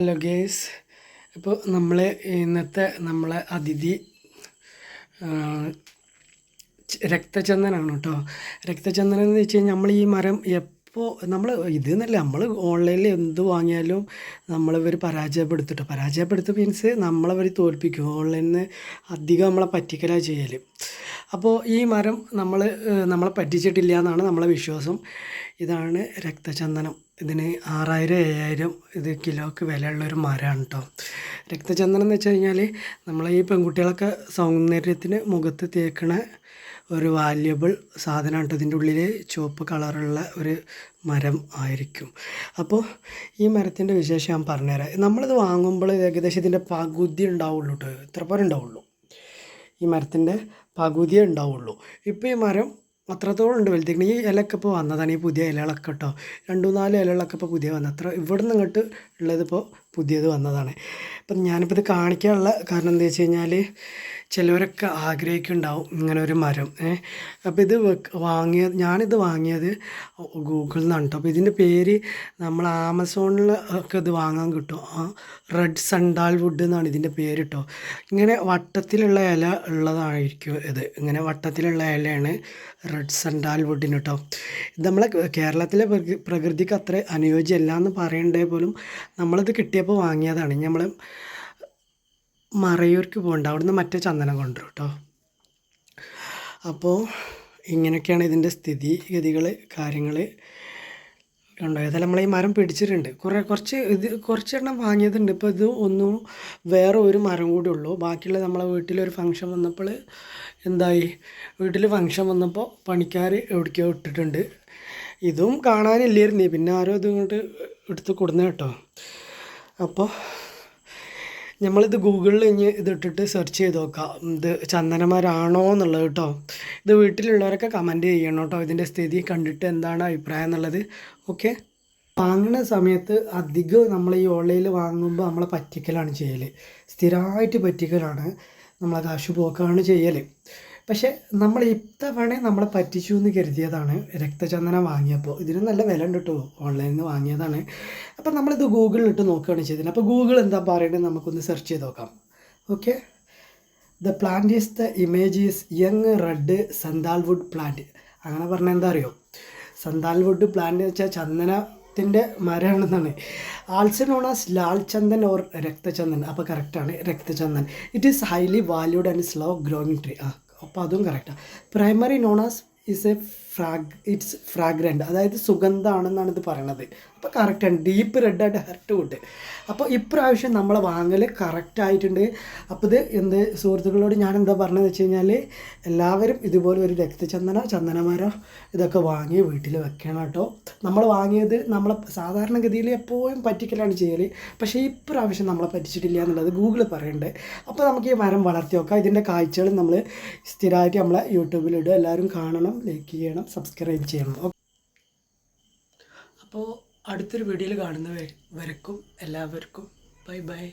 Hello guys ഇപ്പോൾ നമ്മൾ ഇന്നത്തെ നമ്മളെ അതിഥി രക്തചന്ദനാണ് കേട്ടോ. രക്തചന്ദനം എന്ന് വെച്ച് കഴിഞ്ഞാൽ നമ്മൾ ഈ മരം എപ്പോൾ നമ്മൾ ഇത് എന്നല്ല നമ്മൾ ഓൺലൈനിൽ എന്ത് വാങ്ങിയാലും നമ്മളിവർ പരാജയപ്പെടുത്തിട്ടോ പരാജയപ്പെടുത്തുക മീൻസ് നമ്മളവർ തോൽപ്പിക്കും. ഓൺലൈനിൽ നിന്ന് അധികം നമ്മളെ പറ്റിക്കലാണ് ചെയ്യൽ അപ്പോൾ ഈ മരം നമ്മൾ നമ്മളെ പറ്റിച്ചിട്ടില്ല എന്നാണ് നമ്മളെ വിശ്വാസം. ഇതാണ് രക്തചന്ദനം. ഇതിന് ആറായിരം ഏഴായിരം ഇത് കിലോക്ക് വിലയുള്ളൊരു മരമാണ് കേട്ടോ രക്തചന്ദനം എന്ന് വെച്ച് കഴിഞ്ഞാൽ നമ്മളെ ഈ പെൺകുട്ടികളൊക്കെ സൗന്ദര്യത്തിന് മുഖത്ത് തേക്കണ ഒരു വാല്യബിൾ സാധനമാണ് കേട്ടോ ഇതിന്റെ ഉള്ളിൽ ചുവപ്പ് കളറുള്ള ഒരു മരം ആയിരിക്കും. അപ്പോൾ ഈ മരത്തിന്റെ വിശേഷം ഞാൻ പറഞ്ഞുതരാം. നമ്മളിത് വാങ്ങുമ്പോൾ ഏകദേശം ഇതിന്റെ പകുതി ഉണ്ടാവുള്ളൂ കേട്ടോ ഇത്ര പോലെ ഉണ്ടാവുള്ളൂ. ഈ മരത്തിന്റെ പകുതിയേ ഉണ്ടാവുള്ളൂ. ഇപ്പോൾ ഈ മരം അത്രത്തോളം ഉണ്ട് വലുതേക്കണ ഈ ഇലയൊക്കെ ഇപ്പോൾ വന്നതാണ് ഈ പുതിയ ഇലകളൊക്കെ കേട്ടോ. രണ്ടു നാല് ഇലകളൊക്കെ ഇപ്പോൾ പുതിയ വന്നത് അത്ര ഇവിടെ നിന്ന് ഇങ്ങോട്ട് ഉള്ളതിപ്പോൾ പുതിയത് വന്നതാണ്. അപ്പം ഞാനിപ്പോൾ ഇത് കാണിക്കാനുള്ള കാരണം എന്താ വെച്ച് കഴിഞ്ഞാൽ ചിലവരൊക്കെ ആഗ്രഹിക്കുന്നുണ്ടാവും ഇങ്ങനെ ഒരു മരം അപ്പോൾ ഇത് വാങ്ങിയ ഞാനിത് വാങ്ങിയത് ഗൂഗിളിൽ നിന്നാണ് കേട്ടോ. അപ്പോൾ ഇതിന്റെ പേര് നമ്മൾ ആമസോണിൽ ഒക്കെ ഇത് വാങ്ങാൻ കിട്ടും. റെഡ് സണ്ടാൽ വുഡ് എന്നാണ് ഇതിന്റെ പേര് കേട്ടോ. ഇങ്ങനെ വട്ടത്തിലുള്ള ഇല ഉള്ളതായിരിക്കും ഇത്. ഇങ്ങനെ വട്ടത്തിലുള്ള ഇലയാണ് റെഡ് സണ്ടാൽ വുഡിന് കേട്ടോ. ഇത് നമ്മളെ കേരളത്തിലെ പ്രകൃ- പ്രകൃതിക്ക് അത്ര അനുയോജ്യമല്ല എന്ന് പറയണ്ടേ പോലും നമ്മളിത് കിട്ടിയപ്പോൾ വാങ്ങിയതാണ്. നമ്മൾ മറയൂർക്ക് പോകണ്ട. അവിടുന്ന് മറ്റേ ചന്ദനം കൊണ്ടുവരും കേട്ടോ അപ്പോൾ ഇങ്ങനെയൊക്കെയാണ് ഇതിന്റെ സ്ഥിതി ഗതികൾ കാര്യങ്ങൾ ഉണ്ടോ ഏതായാലും നമ്മൾ ഈ മരം പിടിച്ചിട്ടുണ്ട്. കുറേ കുറച്ച് ഇത് കുറച്ചെണ്ണം വാങ്ങിയതുണ്ട്. ഇപ്പോൾ ഇത് ഒന്നും വേറെ ഒരു മരം കൂടി ഉള്ളൂ. ബാക്കിയുള്ള നമ്മളെ വീട്ടിലൊരു ഫംഗ്ഷൻ വന്നപ്പോൾ എന്തായി? വീട്ടിൽ ഫംഗ്ഷൻ വന്നപ്പോൾ പണിക്കാർ എവിടേക്കോ ഇട്ടിട്ടുണ്ട്. ഇതും കാണാനില്ലായിരുന്നേ. പിന്നെ ആരോ ഇത് ഇങ്ങോട്ട് എടുത്ത് കൊടുന്ന കേട്ടോ അപ്പോൾ നമ്മളിത് ഗൂഗിളിൽ ഇനി ഇതിട്ടിട്ട് സെർച്ച് ചെയ്ത് നോക്കാം. ഇത് ചന്ദനമരാണോ എന്നുള്ളത് കേട്ടോ ഇത് വീട്ടിലുള്ളവരൊക്കെ കമന്റ് ചെയ്യണം കേട്ടോ ഇതിന്റെ സ്ഥിതി കണ്ടിട്ട് എന്താണ് അഭിപ്രായം എന്നുള്ളത്. ഓക്കെ വാങ്ങുന്ന സമയത്ത് അധികം നമ്മൾ ഈ ഓൺലൈനിൽ വാങ്ങുമ്പോൾ നമ്മളെ പറ്റിക്കലാണ് ചെയ്യൽ സ്ഥിരമായിട്ട് പറ്റിക്കലാണ്. നമ്മളെ കാശ് പോക്കാണ് ചെയ്യൽ പക്ഷേ നമ്മൾ ഇത്തവണ നമ്മളെ പറ്റിച്ചു എന്ന് കരുതിയതാണ് രക്തചന്ദനം വാങ്ങിയപ്പോൾ. ഇതിന് നല്ല വില ഉണ്ട് കേട്ടോ ഓൺലൈനിൽ നിന്ന് വാങ്ങിയതാണ്. അപ്പോൾ നമ്മളിത് ഗൂഗിളിൽ ഇട്ട് നോക്കുകയാണ് ചെയ്തത്. അപ്പോൾ ഗൂഗിൾ എന്താ പറയുന്നത് നമുക്കൊന്ന് സെർച്ച് ചെയ്ത് നോക്കാം. Okay the plant is the image is young red sandalwood plant അങ്ങനെ പറഞ്ഞാൽ എന്താ അറിയോ? സന്താൽവുഡ് പ്ലാന്റ് എന്ന് വെച്ചാൽ ചന്ദനത്തിന്റെ മരമാണെന്നാണ്. Also known as lal chandan or raktachandan. അപ്പോൾ കറക്റ്റാണ് raktachandan. It is highly valued and slow growing tree ആ അപ്പോൾ അതും കറക്റ്റാണ് primary known as is a frag it's fragrant അതായത് സുഗന്ധമാണെന്നാണ് ഇത് പറയണത്. അപ്പോൾ കറക്റ്റാണ് ഡീപ്പ് റെഡായിട്ട് ഹർട്ട് വുഡ് അപ്പോൾ ഇപ്രാവശ്യം നമ്മൾ വാങ്ങൽ കറക്റ്റായിട്ടുണ്ട് അപ്പോൾ ഇത് എന്ത് സുഹൃത്തുക്കളോട് ഞാൻ എന്താ പറഞ്ഞതെന്ന് വെച്ച് കഴിഞ്ഞാൽ എല്ലാവരും ഇതുപോലെ ഒരു രക്തചന്ദന ചന്ദനമരം ഇതൊക്കെ വാങ്ങി വീട്ടിൽ വെക്കണം കേട്ടോ. നമ്മൾ വാങ്ങിയത് നമ്മളെ സാധാരണഗതിയിൽ എപ്പോഴും പറ്റിക്കലാണ് ചെയ്യൽ പക്ഷേ ഇപ്രാവശ്യം നമ്മളെ പറ്റിച്ചിട്ടില്ല എന്നുള്ളത് ഗൂഗിൾ പറയുന്നുണ്ട് അപ്പോൾ നമുക്ക് ഈ മരം വളർത്തി നോക്കാം ഇതിന്റെ കാഴ്ചകൾ നമ്മൾ സ്ഥിരമായിട്ട് നമ്മളെ യൂട്യൂബിലിടുക എല്ലാവരും കാണണം ലൈക്ക് ചെയ്യണം. സബ്സ്ക്രൈബ് ചെയ്യണം അപ്പോൾ അടുത്തൊരു വീഡിയോയിൽ കാണുന്ന വരെ- വരക്കും. എല്ലാവർക്കും. Bye bye